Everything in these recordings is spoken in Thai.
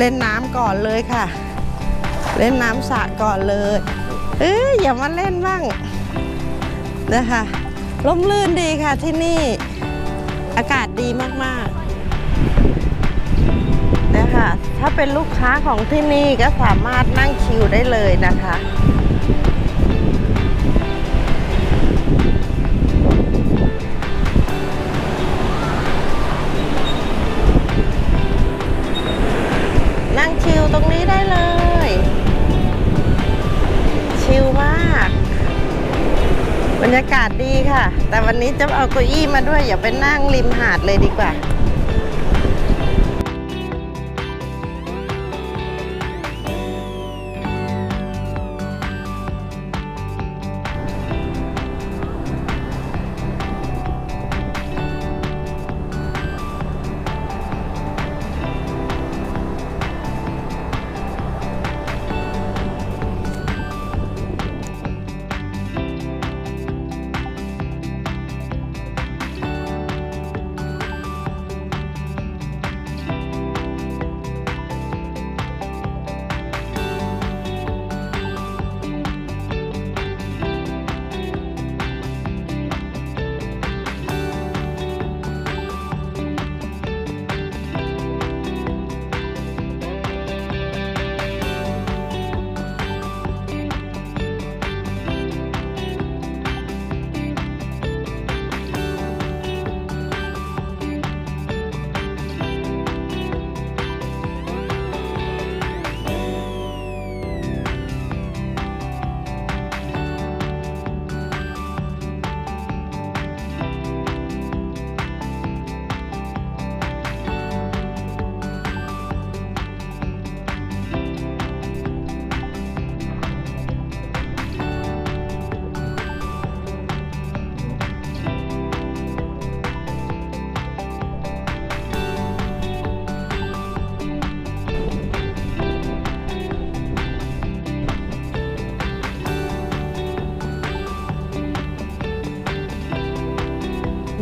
เล่นน้ำก่อนเลยค่ะ เล่นน้ำสระก่อนเลย เอ้ยอย่ามาเล่นบ้างนะคะร่มรื่นดีค่ะที่นี่อากาศดีมากๆนะคะถ้าเป็นลูกค้าของที่นี่ก็สามารถนั่งชิลได้เลยนะคะ ค่ะ แต่วันนี้จะเอาเก้าอี้มาด้วยอย่าไปนั่งริมหาดเลยดีกว่า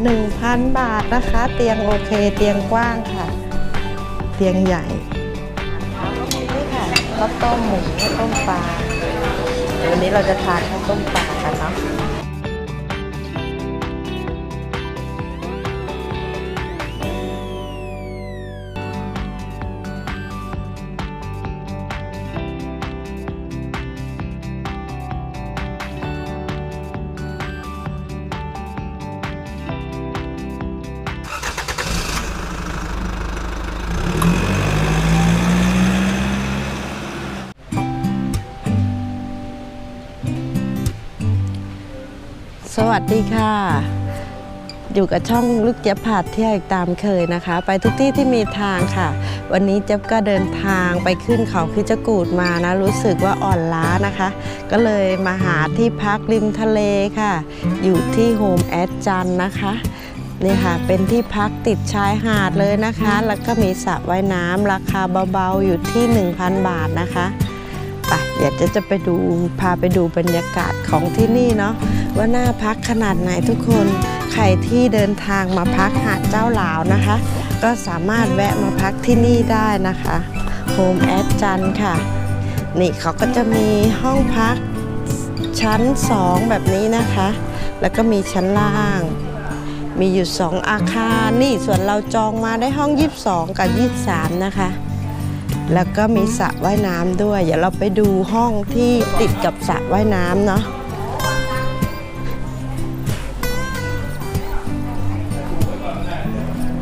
1,000 บาทนะคะ เตียงโอเค เตียงกว้างค่ะ เตียงใหญ่นี่ค่ะข้าวต้มหมูข้าวต้มปลาเดี๋ยววันนี้เราจะทานข้าวต้มปลากันเนาะ สวัสดีค่ะ อยู่กับช่องลูกเจี๊ยบผาดเที่ยวอีกตามเคยนะคะ ไปทุกที่ที่มีทางค่ะ วันนี้เจี๊ยบก็เดินทางไปขึ้นเขาคิจกูดมานะ รู้สึกว่าอ่อนล้านะคะ ก็เลยมาหาที่พักริมทะเลค่ะ อยู่ที่โฮมแอดจันนะคะ นี่ค่ะ เป็นที่พักติดชายหาดเลยนะคะ แล้วก็มีสระว่ายน้ำราคาเบาๆอยู่ที่ 1,000 บาทนะคะ ไปเดี๋ยวจะจะไปดูพาไปดูบรรยากาศของที่นี่เนาะว่าน่าพักขนาดไหนทุกคน ใครที่เดินทางมาพักหาดเจ้าหลาวนะคะ ก็สามารถแวะมาพักที่นี่ได้นะคะโฮมแอดจันค่ะ นี่เขาก็จะมีห้องพักชั้น 2 แบบนี้นะคะ แล้วก็มีชั้นล่าง มีอยู่ 2 อาคาร นี่ส่วนเราจองมาได้ห้อง 22 กับ 23 นะคะ แล้วก็มีสระว่ายน้ำด้วย เดี๋ยวเราไปดูห้องที่ติดกับสระว่ายน้ำเนาะ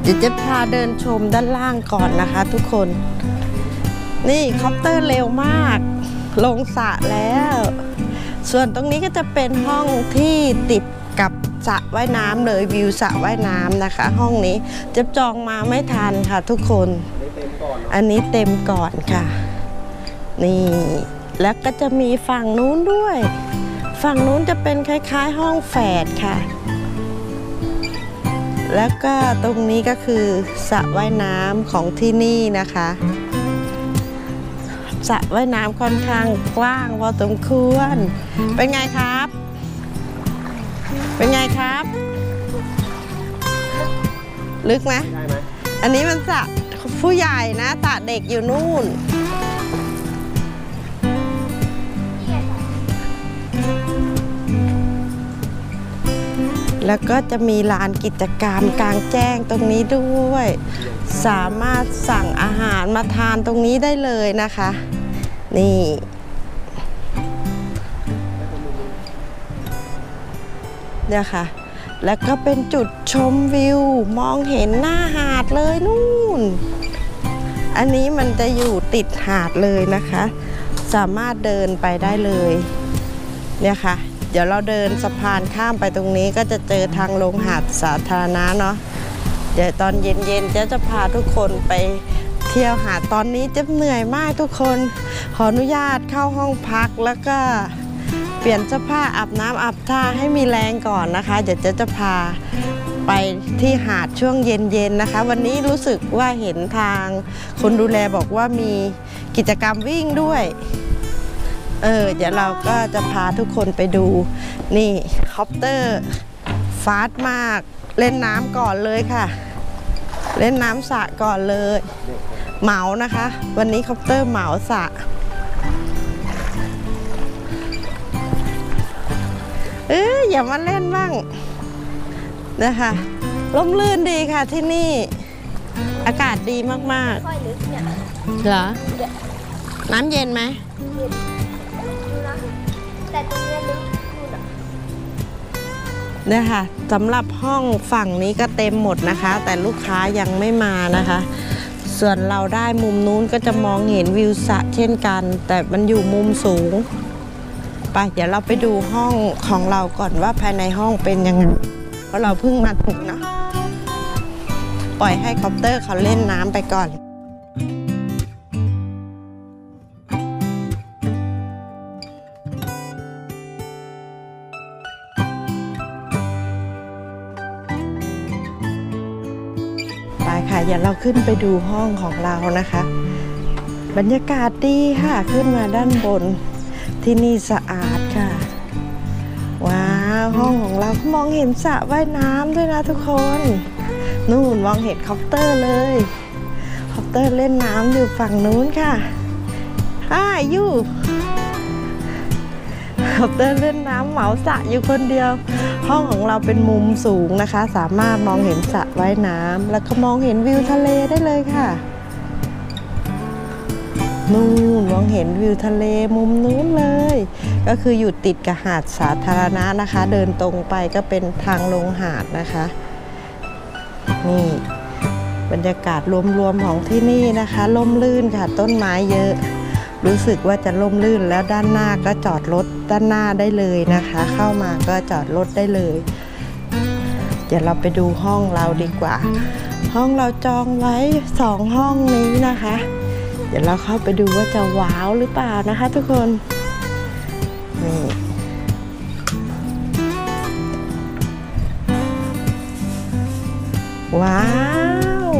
เดี๋ยวจะพาเดินชมด้านล่างก่อนนะคะทุกคน นี่คอปเตอร์เร็วมาก ลงสระแล้ว ส่วนตรงนี้ก็จะเป็นห้องที่ติดกับสระว่ายน้ำเลยวิวสระว่ายน้ำนะคะ ห้องนี้จะจองมาไม่ทันค่ะทุกคน อันนี้เต็มก่อนค่ะ นี่แล้วก็จะมีฝั่งนู้นด้วย ฝั่งนู้นจะเป็นคล้ายๆ ห้องแฝดค่ะ แล้วก็ตรงนี้ก็คือสระว่ายน้ำของที่นี่นะคะสระว่ายน้ำค่อนข้างกว้างพอสมควร เป็นไงครับ เป็นไงครับ ลึกไหมได้ไหมอันนี้มันสระ ผู้ใหญ่นะสระเด็กอยู่นู่น แล้วก็จะมีลานกิจกรรมกลางแจ้งตรงนี้ด้วย สามารถสั่งอาหารมาทานตรงนี้ได้เลยนะคะ นี่เนี่ยค่ะ แล้วก็เป็นจุดชมวิว มองเห็นหน้าหาดเลยนู่น อันนี้มันจะอยู่ติดหาดเลยนะคะ สามารถเดินไปได้เลยเนี่ยค่ะ เดี๋ยวเราเดินสะพานข้ามไปตรงนี้ก็จะเจอทางลงหาดสาธารณะเนาะเดี๋ยวตอนเย็นๆเจ๊จะพาทุกคนไปเที่ยวหาดตอนนี้เจ๊เหนื่อยมากทุกคน ขออนุญาตเข้าห้องพักแล้วก็เปลี่ยนเสื้อผ้าอาบน้ำอาบท่าให้มีแรงก่อนนะคะ เดี๋ยวเจ๊จะพา ไปที่หาดช่วงเย็นๆนะคะ วันนี้รู้สึกว่าเห็นทางคนดูแลบอกว่ามีกิจกรรมวิ่งด้วย เออเดี๋ยวเราก็จะพาทุกคนไปดู นี่คอปเตอร์ฟาสต์มาก เล่นน้ำก่อนเลยค่ะ เล่นน้ำสระก่อนเลย เหมานะคะ วันนี้คอปเตอร์เหมาสระเอ้ยอย่ามาเล่นบ้าง นะคะร่มรื่นดีค่ะที่นี่อากาศดีมาก ค่อยลึกเนี่ยๆ เหรอ น้ำเย็นไหม ดูนะแต่ตรงเนี้ยลึกนู่นอะเนี่ยค่ะสำหรับห้องฝั่งนี้ก็เต็มหมดนะคะ แต่ลูกค้ายังไม่มานะคะ ส่วนเราได้มุมนู้นก็จะมองเห็นวิวสระเช่นกัน แต่มันอยู่มุมสูงไปเดี๋ยวเราไปดูห้องของเราก่อนว่าภายในห้องเป็นยังไงเพ ราะเราเพิ่งมาถึงเนาะปล่อยให้คอปเตอร์เขาเล่นน้ำไปก่อนไปค่ะเดี๋ยวเราขึ้นไปดูห้องของเรานะคะ บรรยากาศดีค่ะขึ้นมาด้านบนที่นี่สะอาดค่ะ ว้าห้องของเรามองเห็นสระว่ายน้ำด้วยนะทุกคน นู่นมองเห็นคอปเตอร์เลยคอปเตอร์เล่นน้ำอยู่ฝั่งนู้นค่ะฮ่ายูคอปเตอร์เล่นน้ำเหมาสระอยู่คนเดียว ห้องของเราเป็นมุมสูงนะคะ สามารถมองเห็นสระว่ายน้ำแล้วก็มองเห็นวิวทะเลได้เลยค่ะ นู่นมองเห็นวิวทะเลมุมนู้นเลย ก็คืออยู่ติดกับหาดสาธารณะนะคะ เดินตรงไปก็เป็นทางลงหาดนะคะ นี่บรรยากาศรวมๆของที่นี่นะคะล่มลื่นค่ะต้นไม้เยอะ รู้สึกว่าจะล่มลื่นแล้วด้านหน้าก็จอดรถด้านหน้าได้เลยนะคะ เข้ามาก็จอดรถได้เลย เดี๋ยวเราไปดูห้องเราดีกว่า ห้องเราจองไว้สองห้องนี้นะคะ เดี๋ยวเราเข้าไปดูว่าจะว้าวหรือเปล่านะคะทุกคนนี่ว้าว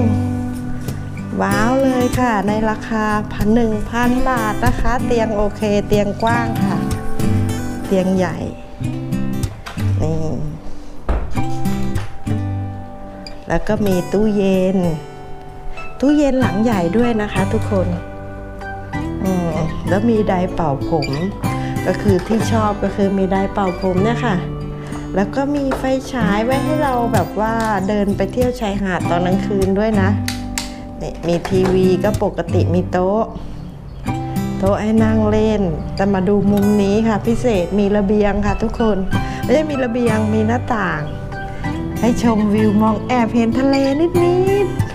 ว้าวเลยค่ะ ในราคาพันหนึ่งพันบาทนะคะ เตียงโอเค เตียงกว้างค่ะ เตียงใหญ่นี่แล้วก็มีตู้เย็น ตู้เย็นหลังใหญ่ด้วยนะคะทุกคนอแล้วมีไดเป่าผม ก็คือที่ชอบก็คือมีไดเป่าผมเนี่ยค่ะ แล้วก็มีไฟฉายไว้ให้เราแบบว่าเดินไปเที่ยวชายหาดตอนกลางคืนด้วยนะนี่มีทีวีก็ปกติมีโต๊ะ โต๊ะให้นั่งเล่น แต่มาดูมุมนี้ค่ะ พิเศษมีระเบียงค่ะทุกคน ไม่ใช่มีระเบียงมีหน้าต่าง ให้ชมวิวมองแอบเห็นทะเลนิดๆ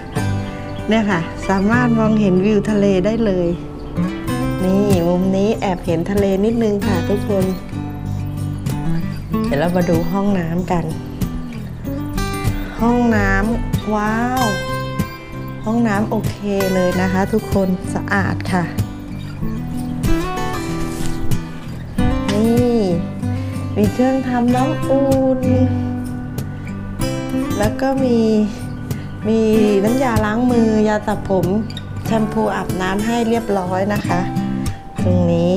เนี่ยค่ะ สามารถมองเห็นวิวทะเลได้เลย นี่มุมนี้แอบเห็นทะเลนิดนึงค่ะทุกคน เดี๋ยวเรามาดูห้องน้ำกัน ห้องน้ำว้าว ห้องน้ำโอเคเลยนะคะ ทุกคนสะอาดค่ะ นี่มีเครื่องทำน้ำอุ่นแล้วก็มี มีน้ำยาล้างมือยาสระผมแชมพูอาบน้ำให้เรียบร้อยนะคะ ตรงนี้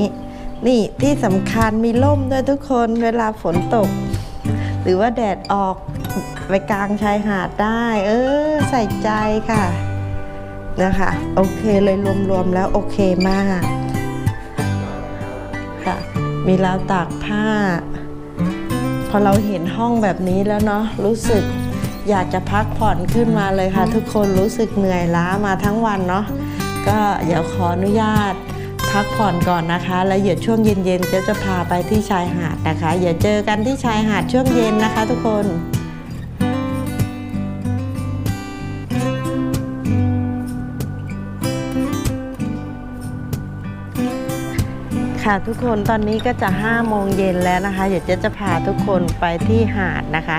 นี่ที่สำคัญมีร่มด้วยทุกคนเวลาฝนตก หรือว่าแดดออกไปกลางชายหาดได้ เออ ใส่ใจค่ะนะคะ โอเคเลยรวมๆแล้วโอเคมากค่ะ มีราวตากผ้า พอเราเห็นห้องแบบนี้แล้วเนาะรู้สึก อยากจะพักผ่อนขึ้นมาเลยค่ะ ทุกคนรู้สึกเหนื่อยล้ามาทั้งวันเนาะก็เดี๋ยวขออนุญาตพักผ่อนก่อนนะคะ แล้วเดี๋ยวช่วงเย็นๆเจะจะพาไปที่ชายหาดนะคะอย่าเจอกันที่ชายหาดช่วงเย็นนะคะ ทุกคนค่ะทุกคนตอนนี้ก็จะ5โมงเย็นแล้วนะคะ เดี๋ยวเจ๊จะพาทุกคนไปที่หาดนะคะ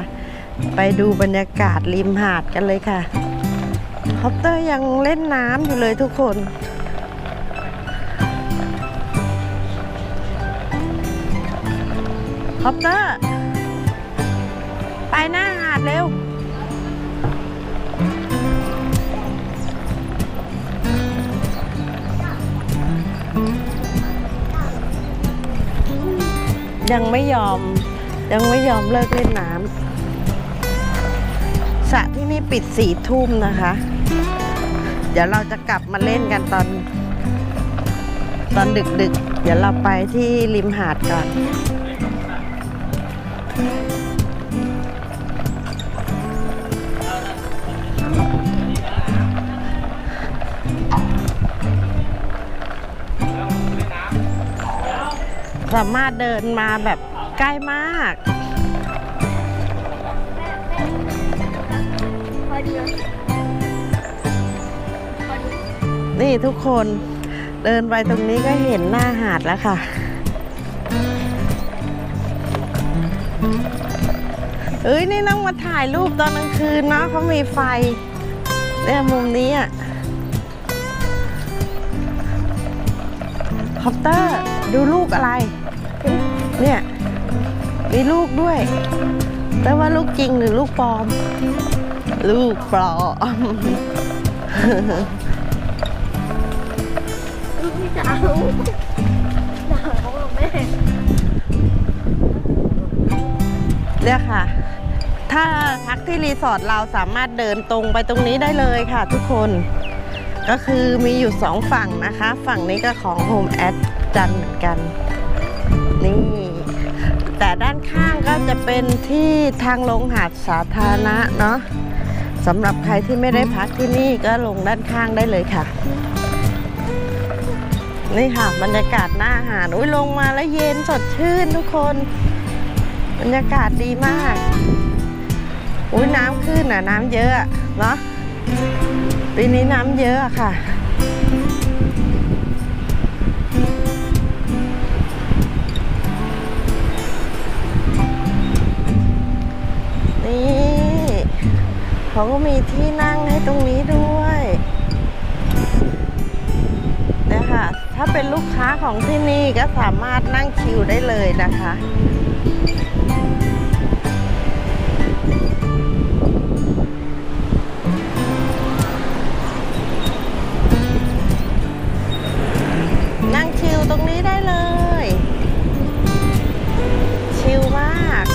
ไปดูบรรยากาศริมหาดกันเลยค่ะคอปเตอร์ยังเล่นน้ำอยู่เลยทุกคนคอปเตอร์ ไปหน้าหาดเร็วยังไม่ยอมยังไม่ยอมเลิกเล่นน้ำ ที่นี่ปิดสี่ทุ่มนะคะ เดี๋ยวเราจะกลับมาเล่นกันตอน ตอนดึกๆเดี๋ยวเราไปที่ริมหาดก่อนสามารถเดินมาแบบใกล้มาก นี่ทุกคนเดินไปตรงนี้ก็เห็นหน้าหาดแล้วค่ะเอ้ยนี่ต้องมาถ่ายรูปตอนกลางคืนเนาะเขามีไฟเนี่ยมุมนี้อะคอปเตอร์ดูลูกอะไร เนี่ยมีลูกด้วย แต่ว่าลูกจริงหรือลูกปลอม ลูกปลอม ลูกพี่สาวสาวของแม่เนี่ยค่ะ ถ้าพักที่รีสอร์ทเราสามารถเดินตรงไปตรงนี้ได้เลยค่ะทุกคน ก็คือมีอยู่สองฝั่งนะคะ ฝั่งนี้ก็ของ Home Ad จันเหมือนกัน นี่ แต่ด้านข้างก็จะเป็นที่ทางลงหาดสาธารณะเนาะสำหรับใครที่ไม่ได้พักที่นี่ก็ลงด้านข้างได้เลยค่ะ นี่ค่ะ บรรยากาศหน้าหาดอุ้ยลงมาแล้วเย็นสดชื่นทุกคน บรรยากาศดีมากอุ้ยน้ำขึ้นอะ น้ำเยอะเนาะปีนี้น้ำเยอะค่ะนี่เขาก็มีที่นั่งให้ตรงนี้ด้วยนะคะ ถ้าเป็นลูกค้าของที่นี่ก็สามารถนั่งชิลได้เลยนะคะนั่งชิลตรงนี้ได้เลย ชิลมาก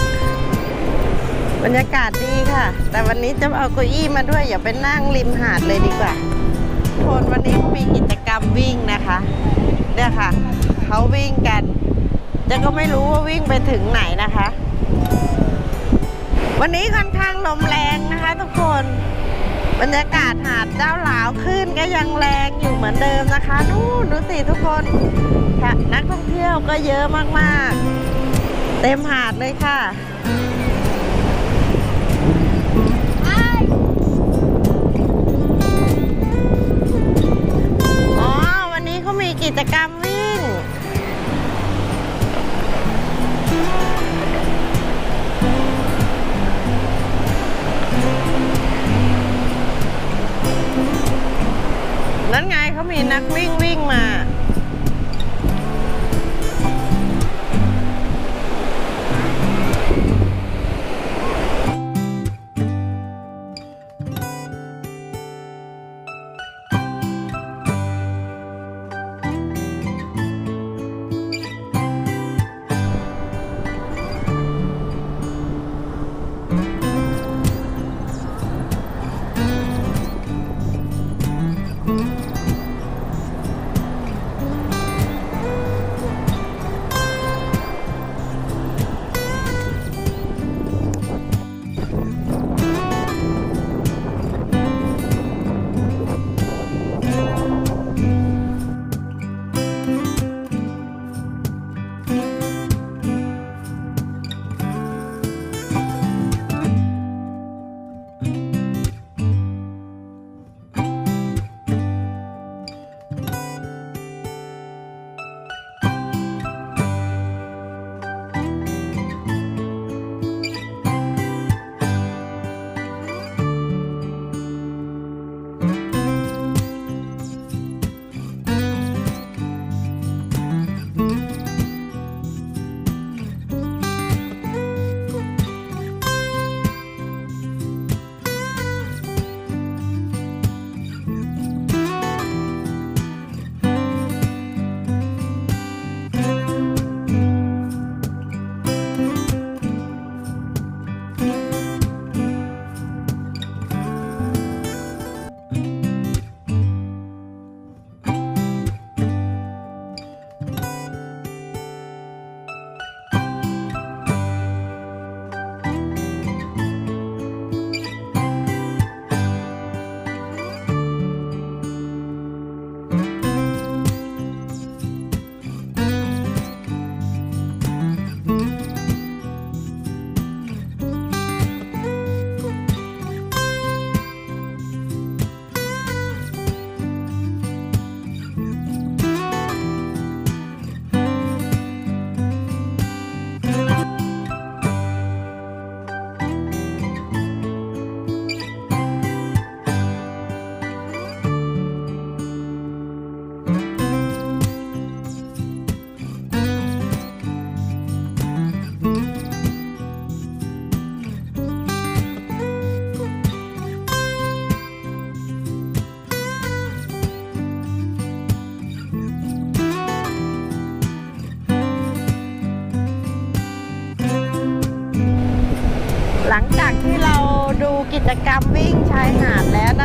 บรรยากาศดีค่ะ แต่วันนี้จะเอาเก้าอี้มาด้วย อย่าไปนั่งริมหาดเลยดีกว่า คนวันนี้เขามีกิจกรรมวิ่งนะคะเนี่ยค่ะเขาวิ่งกันจะก็ไม่รู้ว่าวิ่งไปถึงไหนนะคะ วันนี้ค่อนข้างลมแรงนะคะทุกคนบรรยากาศหาดเจ้าหลาวขึ้นก็ยังแรงอยู่เหมือนเดิมนะคะนู่นดูสิทุกคนนักท่องเที่ยวก็เยอะมากๆ เต็มหาดเลยค่ะ กิจกรรมวิ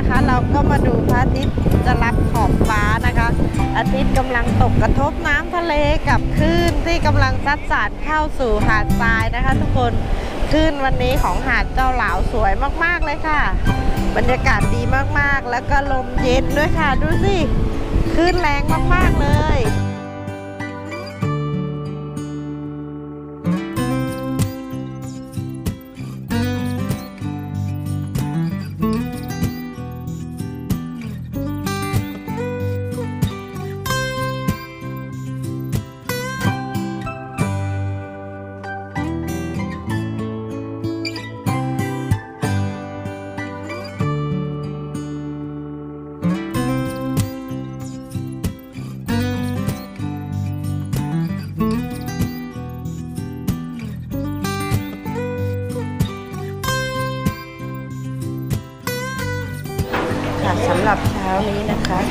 นะคะ เราก็มาดูพระอาทิตย์จะรับขอบฟ้านะคะ อาทิตย์กำลังตกกระทบน้ำทะเลกับคลื่นที่กำลังซัดสาดเข้าสู่หาดทรายนะคะ ทุกคนคลื่นวันนี้ของหาดเจ้าหลาวสวยมากๆเลยค่ะ บรรยากาศดีมากๆ แล้วก็ลมเย็นด้วยค่ะ ดูสิคลื่นแรงมากๆเลย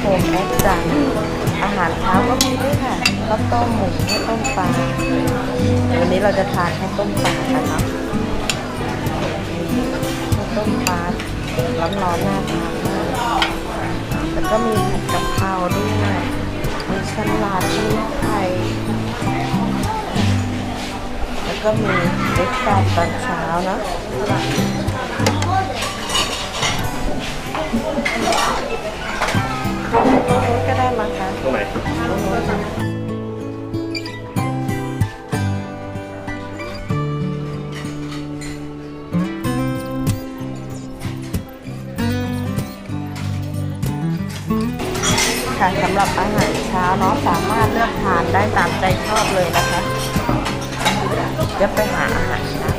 โฮมแอดจังอาหารเช้าก็มีด้วยค่ะข้าวต้มหมูข้าวต้มปลาวันนี้เราจะทานข้าวต้มปลากันเนาะข้าวต้มปลาร้อนๆน่าทานมากแล้วก็มีผัดกะเพราด้วยมีสลัดมีไข่แล้วก็มีเบรกฟาสต์ตอนเช้าเนาะ ก็ได้มาค่ะตรงไหนค่ะสำหรับอาหารเช้าเนาะสามารถเลือกทานได้ตามใจชอบเลยนะคะจะไปหาอาหารเช้า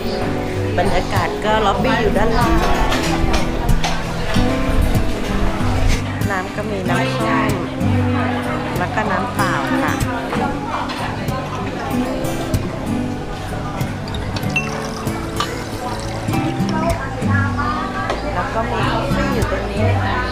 บรรยากาศก็ล็อบบี้อยู่ด้านล่าง ก็มีน้ำส้มแล้วก็น้ำเปล่าค่ะ แล้วก็มีคอฟฟี่อยู่ตรงนี้นะคะ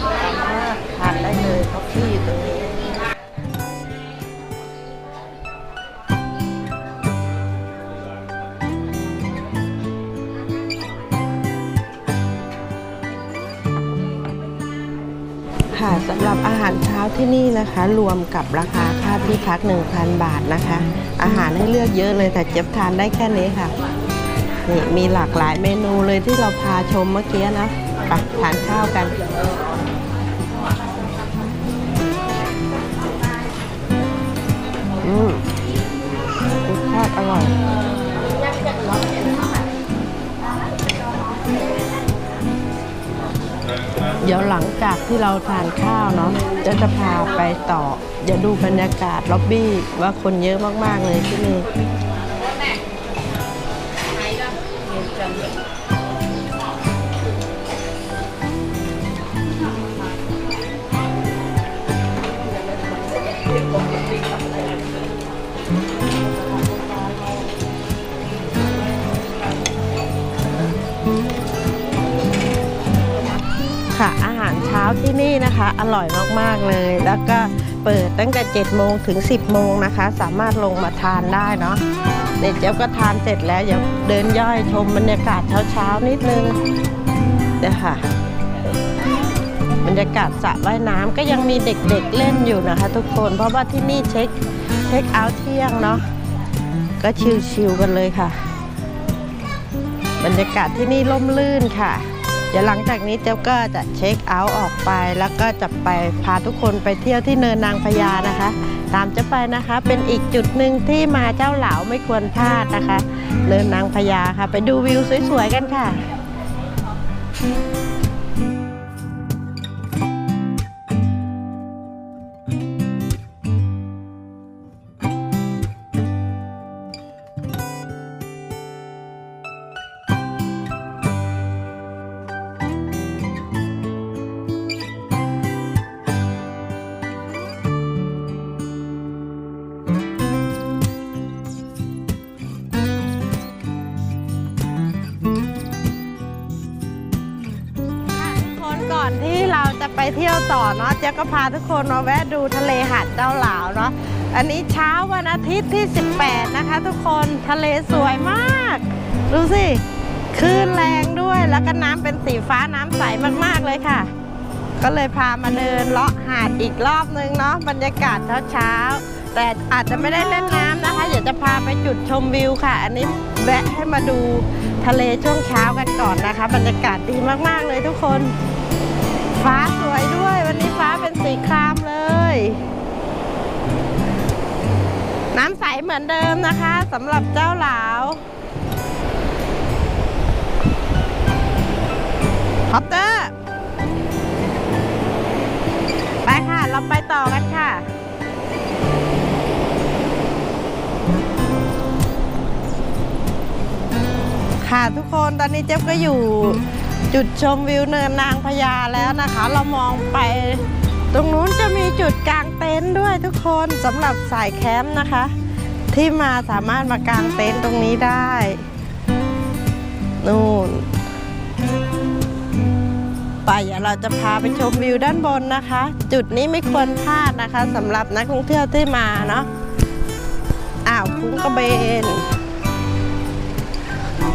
ค่ะสำหรับอาหารเช้าที่นี่นะคะ รวมกับราคาค่าที่พัก 1,000 บาทนะคะ อาหารให้เลือกเยอะเลยแต่เจ็บทานได้แค่นี้ค่ะนี่มีหลากหลายเมนูเลยที่เราพาชมเมื่อกี้นะไปทานข้าวกันอืมรสชาติอร่อย เดี๋ยวหลังจากที่เราทานข้าวเนาะจะจะพาไปต่อ เดี๋ยวดูบรรยากาศล็อบบี้ว่าคนเยอะมาก ๆ เลยที่นี่ ที่นี่นะคะ อร่อยมากๆเลย แล้วก็เปิดตั้งแต่ 7 โมงถึง 10 โมงนะคะ สามารถลงมาทานได้เนาะเด็กเจ๊ยบก็ทานเสร็จแล้วอย่าเดินย่อยชมบรรยากาศเช้าๆนิดนึงเดี๋ยวค่ะ บรรยากาศสระว่ายน้ำก็ยังมีเด็กๆเล่นอยู่นะคะ ทุกคนเพราะว่าที่นี่เช็คเช็คเอาท์เที่ยงเนาะก็ชิลๆกันเลยค่ะ บรรยากาศที่นี่ร่มรื่นค่ะ ดี๋ยวหลังจากนี้เจ๊ยบก็จะเช็คเอาท์ออกไป แล้วก็จะไปพาทุกคนไปเที่ยวที่เนินนางพญานะคะ ตามเจะไปนะคะ เป็นอีกจุดหนึ่งที่มาเจ้าเหลาไม่ควรพลาดนะคะ เนินนางพญาค่ะ ไปดูวิวสวยๆกันค่ะค่ะ เราจะไปเที่ยวต่อเนาะเจ๊ก็พาทุกคนมาแวะดูทะเลหาดเจ้าหลาวเนาะอันนี้เช้าวันอาทิตย์ที่ 18 นะคะ ทุกคนทะเลสวยมาก ดูสิคลื่นแรงด้วยแล้วก็น้ำเป็นสีฟ้าน้ำใสมากๆเลยค่ะ ก็เลยพามาเดินเลาะหาดอีกรอบนึงเนาะบรรยากาศเช้าๆแต่อาจจะไม่ได้เล่นน้ำนะคะเดี๋ยวจะพาไปจุดชมวิวค่ะ อันนี้แวะให้มาดูทะเลช่วงเช้ากันก่อนนะคะ บรรยากาศดีมากๆเลยทุกคน ฟ้าสวยด้วยวันนี้ฟ้าเป็นสีครามเลย น้ำใสเหมือนเดิมนะคะสำหรับเจ้าหลาวฮอปเตอร์ไปค่ะ เราไปต่อกันค่ะค่ะทุกคนตอนนี้เจ๊บก็อยู่ จุดชมวิวเนินนางพญาแล้วนะคะ เรามองไป ตรงนู้นจะมีจุดกางเต็นท์ด้วยทุกคนสำหรับสายแคมป์นะคะ ที่มาสามารถมากางเต็นท์ตรงนี้ได้นู่นไปเดี๋ยวเราจะพาไปชมวิวด้านบนนะคะ จุดนี้ไม่ควรพลาดนะคะสำหรับนักท่องเที่ยวที่มาเนาะอ่าวคุ้งกระเบน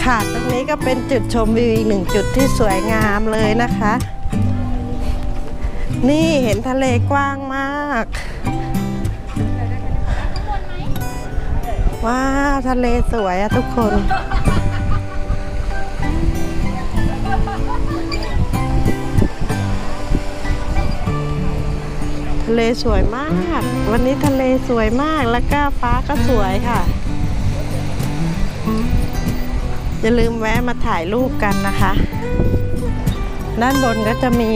ค่ะ ตรงนี้ก็เป็นจุดชมวิวอีกหนึ่งจุดที่สวยงามเลยนะคะ นี่เห็นทะเลกว้างมาก ว้าวทะเลสวยอะทุกคนทะเลสวยมาก วันนี้ทะเลสวยมากแล้วก็ฟ้าก็สวยค่ะ อย่าลืมแวะมาถ่ายรูปกันนะคะ ด้านบนก็จะมี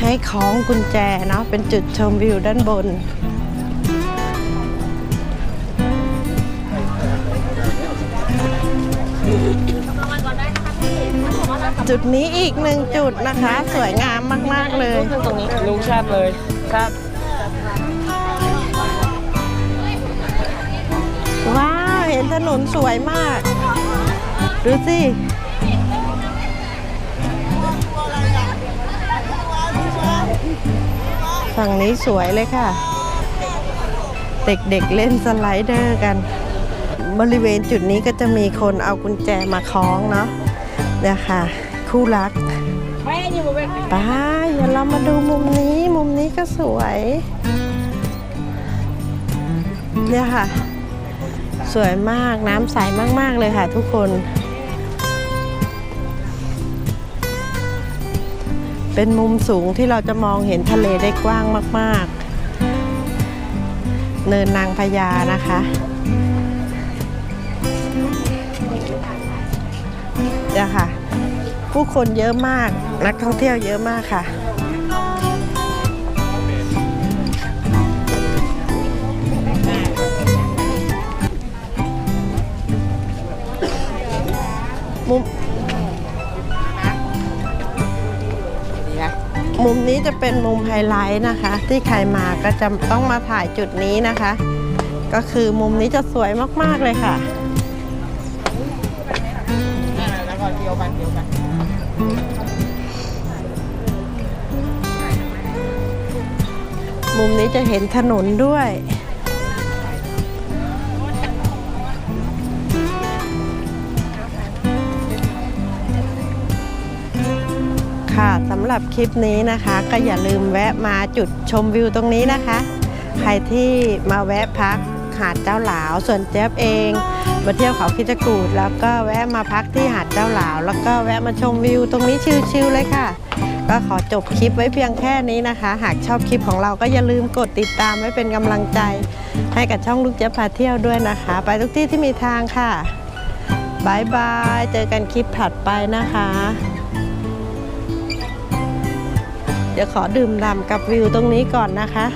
ให้คล้องกุญแจเนาะเป็นจุดชมวิวด้านบน จุดนี้อีกหนึ่งจุดนะคะ สวยงามมาก ๆ เลยตรงนี้ลุงชัดเลยครับว้าว เห็นถนนสวยมาก ดูสิฝั่งนี้สวยเลยค่ะ เด็กๆเเล่นสไลเดอร์กัน บริเวณจุดนี้ก็จะมีคนเอากุญแจมาคล้องเนาะเนี่ยค่ะ คู่รักไม่อยู่เว้ยไปเดี๋ยวเรามาดูมุมนี้มุมนี้ก็สวย เนี่ยค่ะ สวยมากน้ำใสมากๆเลยค่ะทุกคน เป็นมุมสูงที่เราจะมองเห็นทะเลได้กว้างมาก ๆ เนินนางพญานะคะ เนี่ยค่ะ ผู้คนเยอะมาก นักท่องเที่ยวเยอะมากค่ะ นี้จะเป็นมุมไฮไลท์นะคะ ที่ใครมาก็จะต้องมาถ่ายจุดนี้นะคะ ก็คือมุมนี้จะสวยมากๆเลยค่ะแล้วก็เที่ยวกันเที่ยวกันมุมนี้จะเห็นถนนด้วยำหรับคลิปนี้นะคะ ก็อย่าลืมแวะมาจุดชมวิวตรงนี้นะคะ ใครที่มาแวะพักหาดเจ้าหลาวส่วนเจ๊ยบเองมาเที่ยวเขาคิจกูดแล้วก็แวะมาพักที่หาดเจ้าหลาว แล้วก็แวะมาชมวิวตรงนี้ชิลๆเลยค่ะ ก็ขอจบคลิปไว้เพียงแค่นี้นะคะ หากชอบคลิปของเราก็อย่าลืมกดติดตามไว้เป็นกำลังใจ ให้กับช่องลูกเจ๊ยบพาเที่ยวด้วยนะคะ ไปทุกที่ที่มีทางค่ะบายบาย เจอกันคลิปถัดไปนะคะ เดี๋ยวขอดื่มด่ำกับวิวตรงนี้ก่อนนะคะ